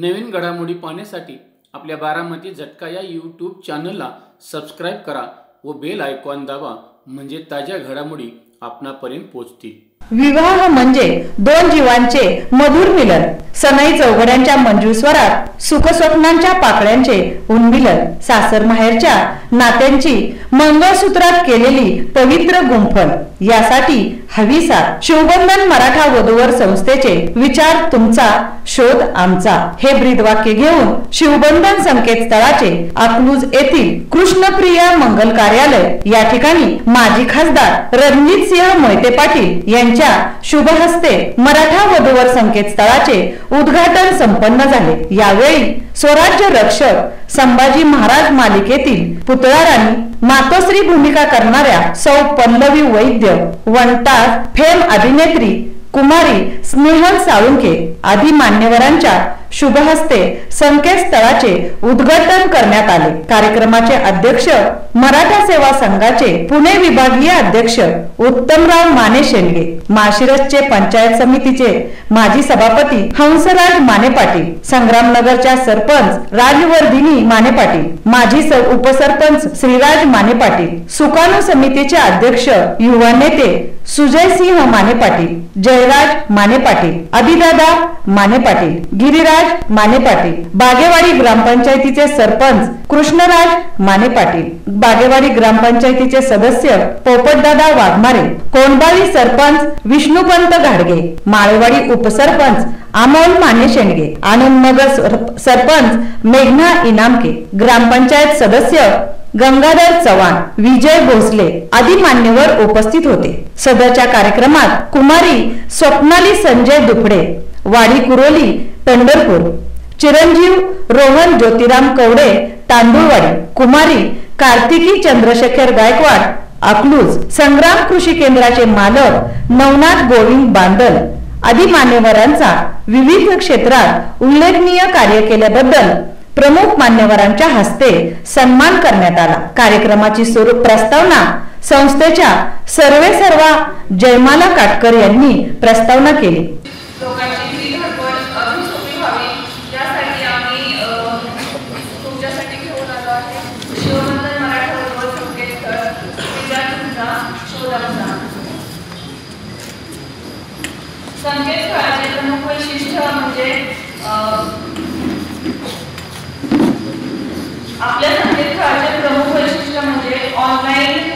नवीन घडामोडी पाहण्यासाठी आपल्या बारामती झटका या यूट्यूब चॅनलला सबस्क्राईब करा व बेल आयकॉन दाबा म्हणजे ताज्या घडामोडी आपणापर्यंत पोहोचतील. विवाह म्हणजे दोन जीवांचे मधुर मिलन सनई चौघड्यांच्या मंजूळ स्वरात सुखस्वप्नांच्या पाकळ्यांचे उन्मिलन सासर माहेरच्या नात्यांची मंगळसूत्रात केलेली पवित्र गुंफण यासाठी हवीसा शिवबंधन मराठा वधूवर संस्थेचे विचार तुमचा शोध आमचा. हे ब्रीदवाक्य घेऊन शिवबंधन संकेतस्थळाचे अकलूज येथील कृष्णप्रिया मंगल कार्यालय या ठिकाणी माजी खासदार रणजित सिंह मोहिते पाटील यांच्या शुभ हस्ते मराठा वधूवर संकेतस्थळाचे उद्घाटन संपन्न झाले. यावेळी स्वराज्य रक्षक संभाजी महाराज मालिकेतील पुतळा राणी मातोश्री भूमिका करणाऱ्या सौ पल्लवी वैद्य वंटाज फेम अभिनेत्री कुमारी स्नेहल साळुंके आदी मान्यवरांच्या शुभ हस्ते संकेतस्थळाचे उद्घाटन करण्यात आले. कार्यक्रमाचे अध्यक्ष मराठा सेवा संघाचे पुणे विभागीय अध्यक्ष उत्तमराव माने शेंडगे माशिरसचे पंचायत समितीचे माजी सभापती हंसराज माने पाटील संग्रामनगरच्या सरपंच राजवर्धिनी माने पाटील माजी उपसरपंच श्रीराज माने पाटील सुकाणू समितीचे अध्यक्ष युवा नेते सुजय सिंह माने पाटील जयराज माने पाटील अभिदादा माने पाटील गिरिराज कृष्णराज माने पाटील. बागेवाडी ग्रामपंचायतीचे सरपंच कृष्णराज माने पाटील. बागेवाडी ग्रामपंचायतीचे सदस्य पोपटदादा वाघमारे. कोंडबाळी सरपंच विष्णुपंत घाडगे. माळेवाडी उपसरपंच अमोल माने शेंडगे. आनंदनगर सरपंच मेघना इनामके. ग्रामपंचायत सदस्य गंगाधर चव्हाण. विजय भोसले आदी मान्यवर उपस्थित होते. सदरच्या कार्यक्रमात कुमारी स्वप्नाली संजय दुपडे वाडी कुरोली पंढरपूर. चिरंजीव रोहन ज्योतिराम कवडे तांदुळवाडी कुमारी कार्तिकी चंद्रशेखर गायकवाड अकलूज संग्राम कृषी केंद्राचे मालक नवनाथ गोविंद बांदल आदी मान्यवरांचा विविध क्षेत्रात उल्लेखनीय कार्य केल्याबद्दल प्रमुख मान्यवरांच्या हस्ते सन्मान करण्यात आला. कार्यक्रमाची स्वरूप प्रस्तावना संस्थेच्या सर्वे सर्वा जयमाला काटकर यांनी प्रस्तावना केली. संकेत म्हणजे, प्रमुख वैशिष्ट्य म्हणजे आपल्या संकेतस्थळाचे प्रमुख वैशिष्ट्य म्हणजे ऑनलाईन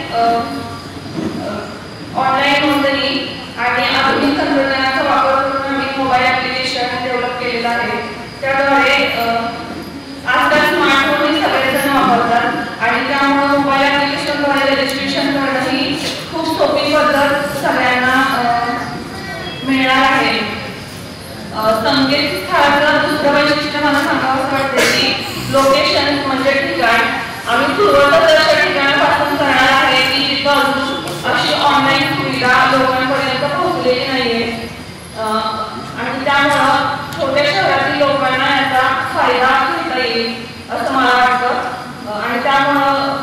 ऑनलाईन नोंदणी आणि आधुनिक तंत्रज्ञानाचा वापर करून आम्ही मोबाईल ऍप्लिकेशन डेव्हलप केलेलं आहे. त्याद्वारे आजकाल स्मार्टफोन सगळेजण वापरतात आणि त्यामुळे मोबाईल ऍप्लिकेशनद्वारे रजिस्ट्रेशन करणं ही खूप सोपी पद्धत सगळ्यांना मिळणार आहे संकेतस्थळाचं दुसरं वैशिष्ट्य मला सांगावं असं वाटते की लोकेशन म्हणजे ठिकाण आम्ही सुरुवातच अशा ठिकाणापासून करणार आहे की जिथं अशी ऑनलाईन सुविधा लोकांपर्यंत पोहोचलेली नाहीये आणि त्यामुळं छोट्या शहरातील लोकांना याचा फायदा घेता येईल असं मला वाटतं आणि त्यामुळं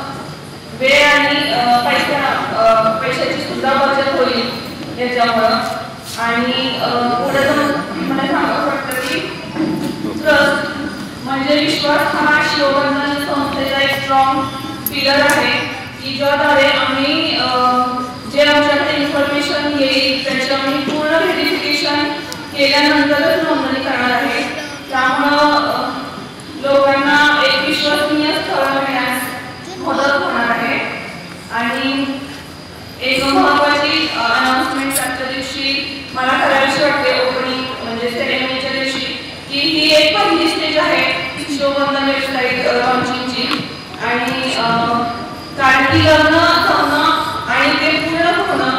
वेळ आणि पैसा पैशाची सुद्धा बचत होईल याच्यामुळं आणि पुढे मला सांगावं वाटतं की ट्रस्ट म्हणजे विश्वास हा शिवबंधन संस्थेचा एक स्ट्रॉंग पिलर आहे. की ज्याद्वारे आम्ही जे आमच्याकडे इन्फॉर्मेशन येईल त्याची आम्ही पूर्ण व्हेरिफिकेशन केल्यानंतरच नोंदणी करणार आहे. त्यामुळं लोकांना एक विश्वसनीय स्थळ मिळण्यास मदत होणार आहे. आणि एक महत्वाची अनाउन्समेंट आजच्या दिवशी मला करायची वाटते ओपनिंग म्हणजे सेरेमनीच्या दिवशी की ही एक पहिली स्टेज आहे शिवबंधन वेबसाईट लॉन्चिंगची आणि कारण की लग्न जमणं आणि ते पूर्ण होणं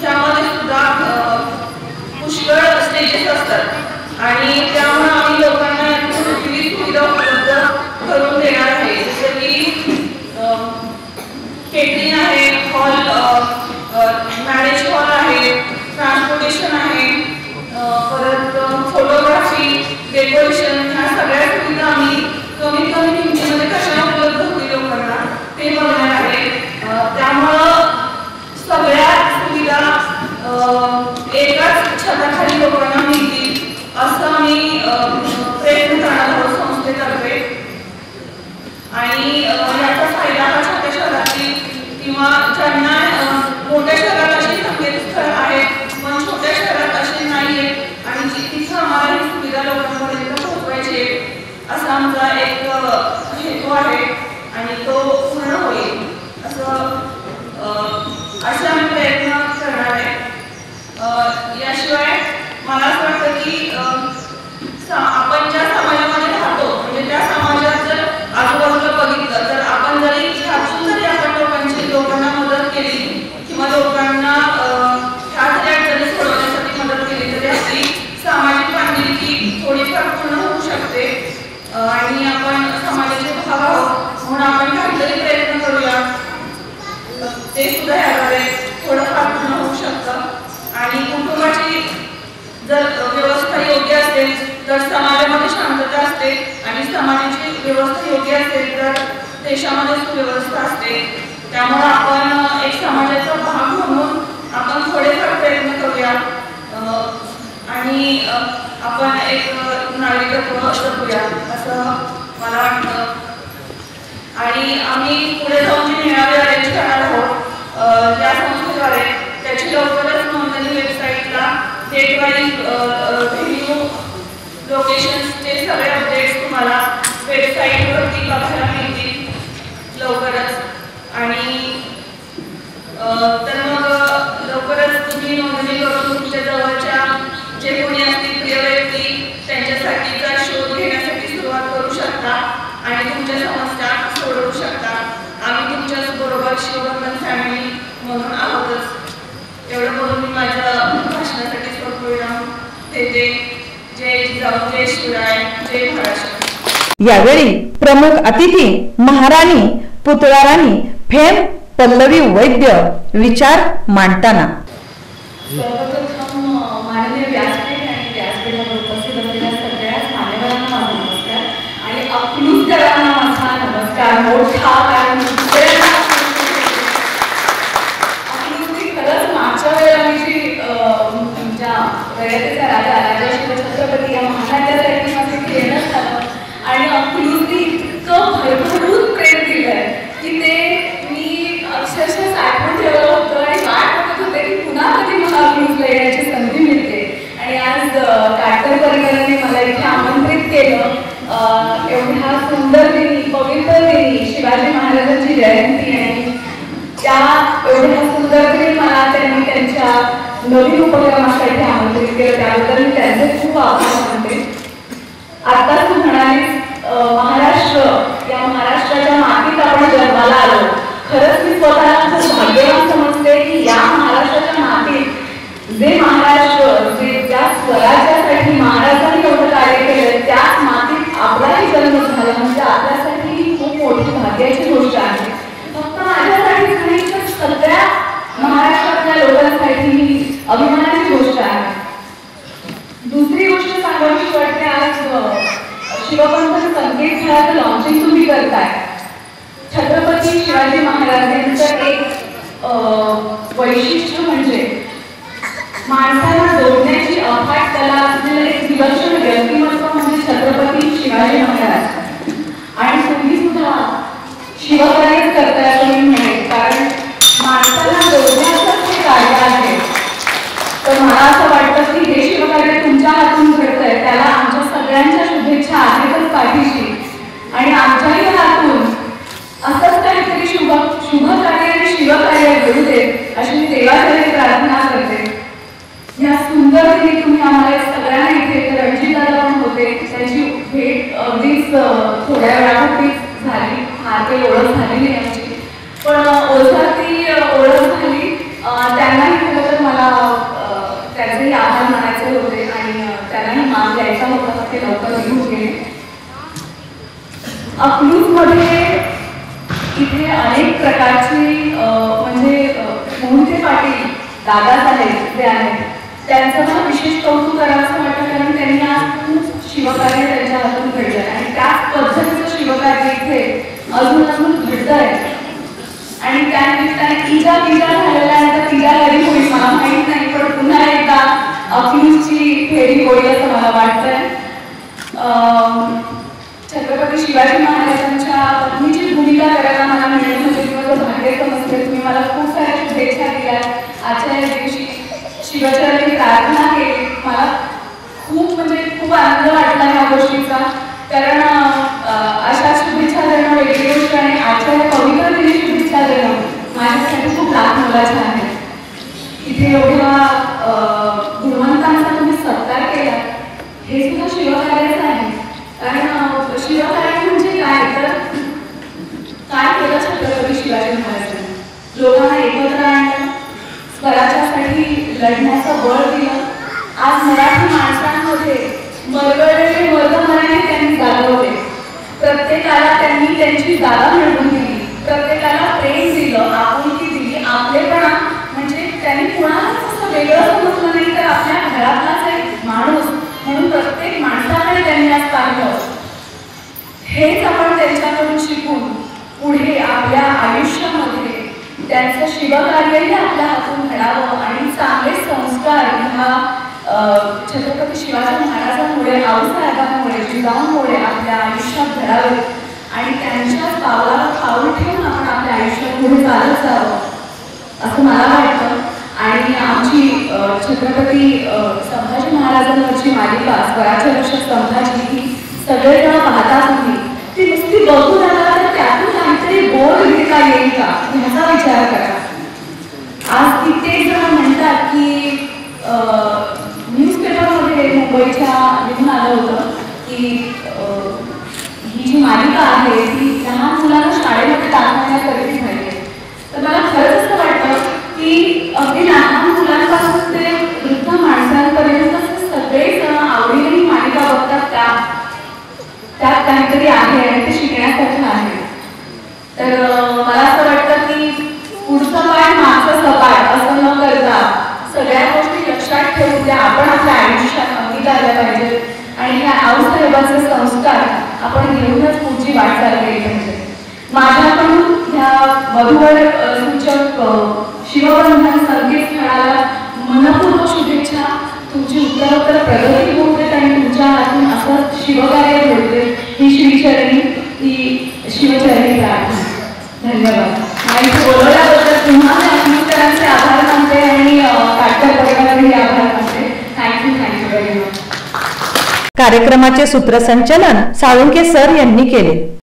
त्यामध्ये सुद्धा पुष्कळ स्टेजेस असतात. आणि त्यामुळे आम्ही लोकांना विविध सुविधा उपलब्ध करून देणार आहे. जसं की केटरिंग आहे हॉल मॅरेज हॉल आहे ट्रान्सपोर्टेशन आहे परत फोटोग्राफी डेकोरेशन ह्या सगळ्या सुविधा आम्ही कमीत कमी किमतीमध्ये कशा उपलब्ध होतील लोकांना ते बघणार आहे त्यामुळं सगळ्या सुविधा एकाच छताखाली लोकांना मिळतील असं आम्ही प्रयत्न करणार त्यांना मोठ्या शहरात अशी संकेतस्थळ आहे पण छोट्या शहरात असे नाही आहे आणि तिथं आम्हाला ही सुविधा लोकांपर्यंत पोहोचवायची आहे. असा आमचा एक हेतू आहे आणि तो पूर्ण होईल. असं असे आम्ही प्रयत्न करणार आहे. याशिवाय मला असं वाटतं की अं, सा- आपण ज्या समाजामध्ये राहतो म्हणजे त्या समाजात जर आजूबाजूला बघितलं तर आपण जरी ह्यातून जरी आपण लोकांची लोकांना मदत केली किंवा लोकांना अं, ह्या जरी अडचणी सोडवण्यासाठी मदत केली तरी आपली सामाजिक बांधिलकी थोडीफार पूर्ण होऊ शकते अं, आणि आपण समाजाचे भाग आहोत म्हणून आपण काहीतरी प्रयत्न करूया ते सुद्धा ह्याद्वारे थोडंफार पूर्ण होऊ शकतं आणि कुटुंबाची जर व्यवस्था योग्य असेल तर समाजामध्ये शांतता असते आणि समाजाची व्यवस्था योग्य असेल तर देशामध्ये सुव्यवस्था असते. त्यामुळे आपण एक समाजाचा भाग म्हणून आपण थोडेफार प्रयत्न करूया. आणि आपण एक नागरिकत्व जपूया असं मला वाटतं. आणि आम्ही पुढे जाऊन जे मेळावे अरेंज करणार आहोत अ, या संस्थेद्वारे त्याची लवकरच नोंदणी वेबसाईटला डेट वाईज व्हिडिओ लोकेशन्स ते सगळे अपडेट्स तुम्हाला वेबसाईटवरती बघायला मिळतील लवकरच. आणि तर मग लवकरच तुम्ही नोंदणी करून तुमच्या जवळच्या जे कोणी असतील प्रिय व्यक्ती त्यांच्यासाठीचा शोध घेण्यासाठी सुरुवात करू शकता आणि तुमच्या समस्या सोडवू शकता. आम्ही तुमच्याच बरोबर शिवबंधन फॅमिली म्हणून आहोतच. यावेळी प्रमुख अतिथी महाराणी पुतळाराणी फेम पल्लवी वैद्य विचार मांडताना. सर्वप्रथम अ, माननीय व्यासपीठ आम्हाला सगळ्यांना इथे रणजित पण होते. त्यांची भेट अगदीच थोड्या वेळापूर्वीच झाली. फार काही ओळख झाली नाही आमची पण ओझा ती ओळख झाली. त्यांनाही खरं तर मला त्याचेही त्यांचेही आभार मानायचे होते आणि त्यांनाही मान द्यायचा होता ते लवकर घेऊन गेले. अकलूजमध्ये इथे अनेक प्रकारची म्हणजे मोहिते पाटील दादासाहेब जे आहेत. त्यांचं मला विशेष कौतुक करावं वाटतं कारण त्यांनी आज खूप शिवकार्य त्यांच्या हातून घडलं आणि त्याच पद्धतीचं शिवकार्य इथे अजून अजून घडत आहे आणि त्यानिमित्ताने इजा पिजा झालेल्या आहे तर तिला घरी होईल मला माहीत नाही पण पुन्हा एकदा अकलूजची फेरी होईल असं मला वाटतंय. छत्रपती शिवाजी महाराजांच्या पत्नीची भूमिका करायला मला मिळेल म्हणजे मी माझं भाग्य समजते तुम्ही तुम्ही मला खूप साऱ्या शुभेच्छा दिल्या आजच्या दिवशी शिवचरणी प्रार्थना केली. मला खूप म्हणजे खूप आनंद वाटला ह्या गोष्टीचा. कारण अशा शुभेच्छा देणं वेगळी गोष्ट आणि आजच्या या पवित्र दिनी शुभेच्छा देणं माझ्यासाठी खूप लहान मुलाच्या आहे इथे एवढ्या गुणवंतांचा तुम्ही सत्कार केला. हे सुद्धा शिवकार्याचं आहे कारण अं, शिवकार्य म्हणजे काय तर काय केलं छत्रपती शिवाजी महाराजांनी लोकांना एकत्र आणलं स्वराज्यासाठी लढण्याचं बळ दिलं. आज मराठी माणसांमध्ये मरगळलेले वर्गमराने त्यांनी जागवले. प्रत्येकाला त्यांनी त्यांची जागा मिळवून दिली. प्रत्येकाला प्रेम दिलं आपुलकी दिली आपलेपणा. म्हणजे त्यांनी कुणालाच असं वेगळं समजलं नाही तर आपल्या घरातलाच एक माणूस म्हणून प्रत्येक माणसाकडे त्यांनी आज पाहिलं. हेच आपण त्यांच्याकडून शिकून पुढे आपल्या आयुष्यामध्ये त्यांचं शिवकार्यही आपल्या हातून घडावं आणि चांगले संस्कार ह्या छत्रपती शिवाजी महाराजांमुळे आऊसाहेबांमुळे जिजाऊंमुळे आपल्या आयुष्यात घडावे आणि त्यांच्या पावलाला पाऊल ठेवून आपण आपल्या आयुष्यात पुढे चालत जावं असं मला वाटतं. आणि आमची छत्रपती संभाजी महाराजांवरची मालिका स्वराज्य रक्षक संभाजी ही सगळेजण पाहतात तुम्ही ती नुसती बघून आला तर त्यातून काहीतरी बोध घेता येईल का ह्याचा विचार करा आज कित्येक जण म्हणतात की न्यूजपेपरमध्ये मुंबईच्या लिहून आलं होतं की अं, ही जी मालिका आहे ती लहान मुलांना शाळेमध्ये दाखवण्याकरिता पाहिजे तर मला खरंच असं वाटतं की अगदी लहान मुलांपासून ते वृद्ध माणसांपर्यंत असे सगळेजण आवडीने ही मालिका बघतात त्या त्यात काहीतरी आहे आणि ते शिकण्यासारखं आहे. तर मला असं वाटतं की पुढचं पाय मागचं सपाट असं न करता सगळ्या गोष्टी लक्षात ठेवून त्या आपण आपल्या आयुष्यात अंगीत आल्या पाहिजे आणि ह्या आऊसाहेबांचे संस्कार आपण घेऊनच पुढची वाटचाल केली पाहिजे. माझ्याकडून ह्या वधूवर सूचक अ, शिवबंधन संकेतस्थळाला मनपूर्वक शुभेच्छा. तुमची उत्तरोत्तर प्रगती होते आणि तुमच्या हातून असं शिवकार्य होते देत ही श्रीचरणी शिवचरणी प्रार्थना. धन्यवाद. आणि बोलवल्याबद्दल तुम्हाला मी आभार मानते आणि अ, काटकर परिवाराचे आभार मानते. थँक्यू थँक्यू व्हेरी मच कार्यक्रमाचे सूत्रसंचलन साळुंके सर यांनी केले.